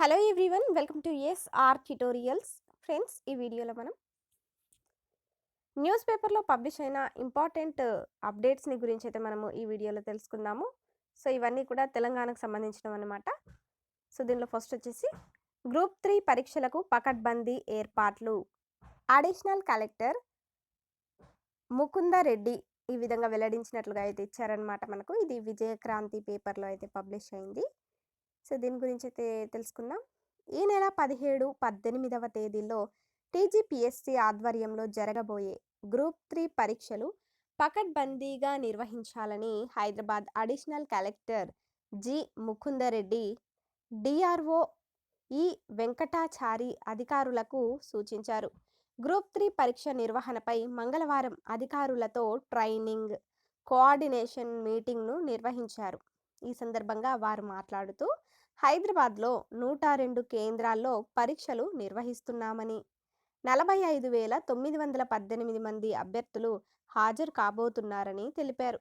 Hello everyone welcome to S R tutorials friends ఈ వీడియోలో మనం న్యూస్ పేపర్లో పబ్లిష్ అయిన ఇంపార్టెంట్ అప్డేట్స్ని గురించి అయితే మనము ఈ వీడియోలో తెలుసుకుందాము. సో ఇవన్నీ కూడా తెలంగాణకు సంబంధించినవి అనమాట సో దీనిలో ఫస్ట్ వచ్చేసి గ్రూప్ త్రీ పరీక్షలకు పకడ్బందీ ఏర్పాట్లు. అడిషనల్ కలెక్టర్ ముకుందరెడ్డి ఈ విధంగా వెల్లడించినట్లుగా అయితే ఇచ్చారనమాట మనకు. ఇది విజయక్రాంతి పేపర్లో అయితే పబ్లిష్ అయింది. సో దీని గురించి అయితే తెలుసుకుందాం. ఈ నెల పదిహేడు పద్దెనిమిదవ తేదీల్లో టీజీపీఎస్సీ ఆధ్వర్యంలో జరగబోయే గ్రూప్ త్రీ పరీక్షలు పకడ్బందీగా నిర్వహించాలని Hyderabad additional collector G. Mukunda Reddy DRO E. Venkatachari అధికారులకు సూచించారు. గ్రూప్ త్రీ పరీక్ష నిర్వహణపై మంగళవారం అధికారులతో ట్రైనింగ్ కోఆర్డినేషన్ మీటింగ్ను నిర్వహించారు. ఈ సందర్భంగా వారు మాట్లాడుతూ హైదరాబాద్లో నూట రెండు కేంద్రాల్లో పరీక్షలు నిర్వహిస్తున్నామని నలభై ఐదు వేల తొమ్మిది వందల పద్దెనిమిది మంది అభ్యర్థులు హాజరు కాబోతున్నారని తెలిపారు.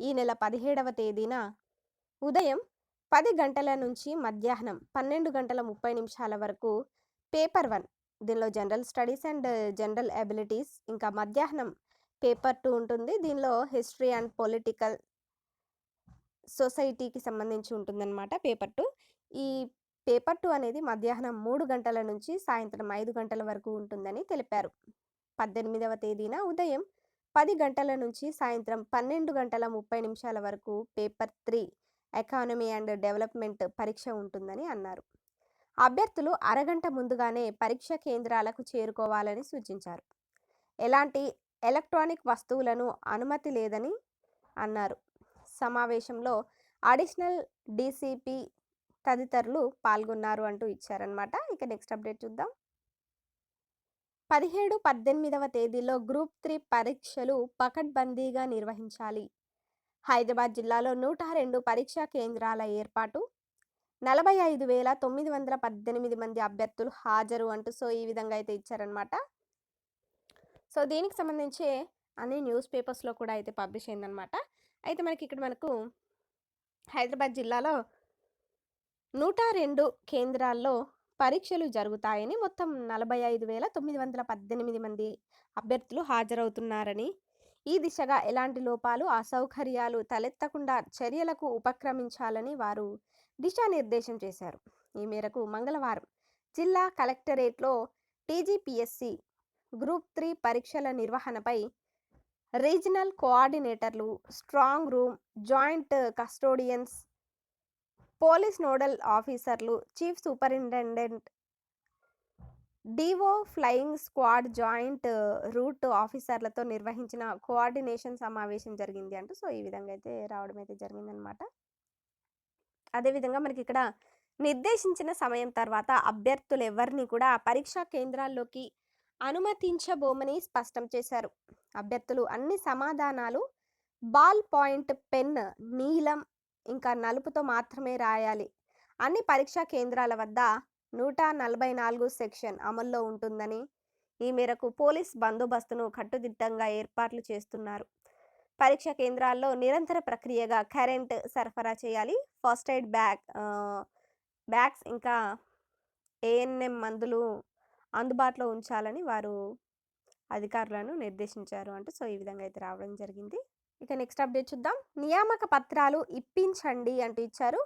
ఈ నెల పదిహేడవ తేదీన ఉదయం పది గంటల నుంచి మధ్యాహ్నం పన్నెండు గంటల ముప్పై నిమిషాల వరకు పేపర్ వన్ దీనిలో general studies and general abilities ఇంకా మధ్యాహ్నం పేపర్ టూ ఉంటుంది. దీనిలో హిస్టరీ అండ్ పొలిటికల్ సొసైటీకి సంబంధించి ఉంటుందన్నమాట పేపర్ టూ. ఈ పేపర్ టూ అనేది మధ్యాహ్నం మూడు గంటల నుంచి సాయంత్రం ఐదు గంటల వరకు ఉంటుందని తెలిపారు. పద్దెనిమిదవ తేదీన ఉదయం పది గంటల నుంచి సాయంత్రం పన్నెండు గంటల ముప్పై నిమిషాల వరకు paper three economy and development పరీక్ష ఉంటుందని అన్నారు. అభ్యర్థులు అరగంట ముందుగానే పరీక్ష కేంద్రాలకు చేరుకోవాలని సూచించారు. ఎలాంటి ఎలక్ట్రానిక్ వస్తువులను అనుమతి లేదని అన్నారు. సమావేశంలో అడిషనల్ డీసీపీ తదితరులు పాల్గొన్నారు అంటూ ఇచ్చారనమాట ఇక నెక్స్ట్ అప్డేట్ చూద్దాం. పదిహేడు పద్దెనిమిదవ తేదీలో గ్రూప్ త్రీ పరీక్షలు పకడ్బందీగా నిర్వహించాలి. హైదరాబాద్ జిల్లాలో నూట రెండు పరీక్షా కేంద్రాల ఏర్పాటు. నలభై ఐదు వేల తొమ్మిది వందల పద్దెనిమిది మంది అభ్యర్థులు హాజరు అంటూ సో ఈ విధంగా అయితే ఇచ్చారనమాట సో దీనికి సంబంధించి అన్ని న్యూస్ పేపర్స్లో కూడా అయితే పబ్లిష్ అయిందనమాట అయితే మనకి ఇక్కడ మనకు హైదరాబాద్ జిల్లాలో నూట రెండు కేంద్రాల్లో పరీక్షలు జరుగుతాయని మొత్తం నలభై ఐదు వేల తొమ్మిది వందల పద్దెనిమిది మంది అభ్యర్థులు హాజరవుతున్నారని. ఈ దిశగా ఎలాంటి లోపాలు అసౌకర్యాలు తలెత్తకుండా చర్యలకు ఉపక్రమించాలని వారు దిశానిర్దేశం చేశారు. ఈ మేరకు మంగళవారం జిల్లా కలెక్టరేట్లో టీజీపీఎస్సి గ్రూప్ త్రీ పరీక్షల నిర్వహణపై regional కోఆర్డినేటర్లు strong room joint custodians police nodal ఆఫీసర్లు chief superintendent DEO flying squad joint route ఆఫీసర్లతో నిర్వహించిన కోఆర్డినేషన్ సమావేశం జరిగింది అంటూ సో ఈ విధంగా అయితే రావడం అయితే జరిగిందనమాట. అదేవిధంగా మనకి ఇక్కడ నిర్దేశించిన సమయం తర్వాత అభ్యర్థులు ఎవరిని కూడా పరీక్షా కేంద్రాల్లోకి అనుమతించబోమని స్పష్టం చేశారు. అభ్యర్థులు అన్ని సమాధానాలు బాల్ పాయింట్ పెన్ నీలం ఇంకా నలుపుతో మాత్రమే రాయాలి. అన్ని పరీక్షా కేంద్రాల వద్ద నూట నలభై నాలుగు సెక్షన్ అమల్లో ఉంటుందని ఈ మేరకు పోలీస్ బందోబస్తును కట్టుదిట్టంగా ఏర్పాట్లు చేస్తున్నారు. పరీక్ష కేంద్రాల్లో నిరంతర ప్రక్రియగా కరెంట్ సరఫరా చేయాలి. ఫస్ట్ ఎయిడ్ బ్యాగ్ బ్యాగ్స్ ఇంకా ఏఎన్ఎం మందులు అందుబాటులో ఉంచాలని వారు అధికారులను నిర్దేశించారు అంటూ సో ఈ విధంగా అయితే రావడం జరిగింది. ఇక నెక్స్ట్ అప్డేట్ చూద్దాం. నియామక పత్రాలు ఇప్పించండి అంటూ ఇచ్చారు.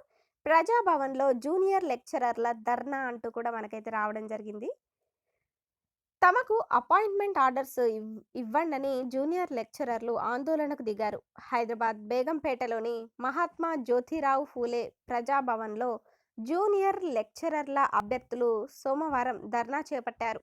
ప్రజాభవన్లో జూనియర్ లెక్చరర్ల ధర్నా అంటూ కూడా మనకైతే రావడం జరిగింది. తమకు అపాయింట్మెంట్ ఆర్డర్స్ ఇవ్వండని జూనియర్ లెక్చరర్లు ఆందోళనకు దిగారు. హైదరాబాద్ బేగంపేటలోని మహాత్మా జ్యోతిరావు ఫూలే ప్రజాభవన్లో జూనియర్ లెక్చరర్ల అభ్యర్థులు సోమవారం ధర్నా చేపట్టారు.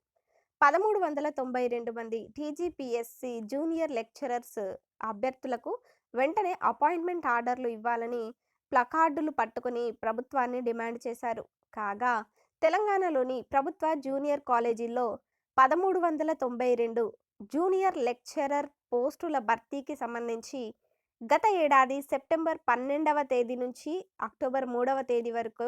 పదమూడు వందల తొంభై రెండు మంది టీజీపీఎస్సి జూనియర్ లెక్చరర్స్ అభ్యర్థులకు వెంటనే అపాయింట్మెంట్ ఆర్డర్లు ఇవ్వాలని ప్లకార్డులు పట్టుకుని ప్రభుత్వాన్ని డిమాండ్ చేశారు. కాగా తెలంగాణలోని ప్రభుత్వ జూనియర్ కాలేజీల్లో పదమూడు వందల తొంభై రెండు జూనియర్ లెక్చరర్ పోస్టుల భర్తీకి సంబంధించి గత ఏడాది సెప్టెంబర్ పన్నెండవ తేదీ నుంచి అక్టోబర్ మూడవ తేదీ వరకు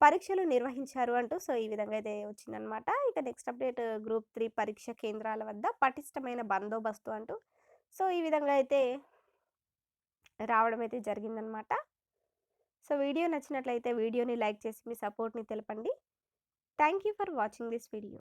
పరీక్షలు నిర్వహించారు అంటూ సో ఈ విధంగా అయితే వచ్చిందనమాట ఇక నెక్స్ట్ అప్డేట్ గ్రూప్ త్రీ పరీక్ష కేంద్రాల వద్ద పటిష్టమైన బందోబస్తు అంటూ సో ఈ విధంగా అయితే రావడం అయితే జరిగిందనమాట సో వీడియో నచ్చినట్లయితే వీడియోని లైక్ చేసి మీ సపోర్ట్‌ని తెలపండి. Thank you for watching this video.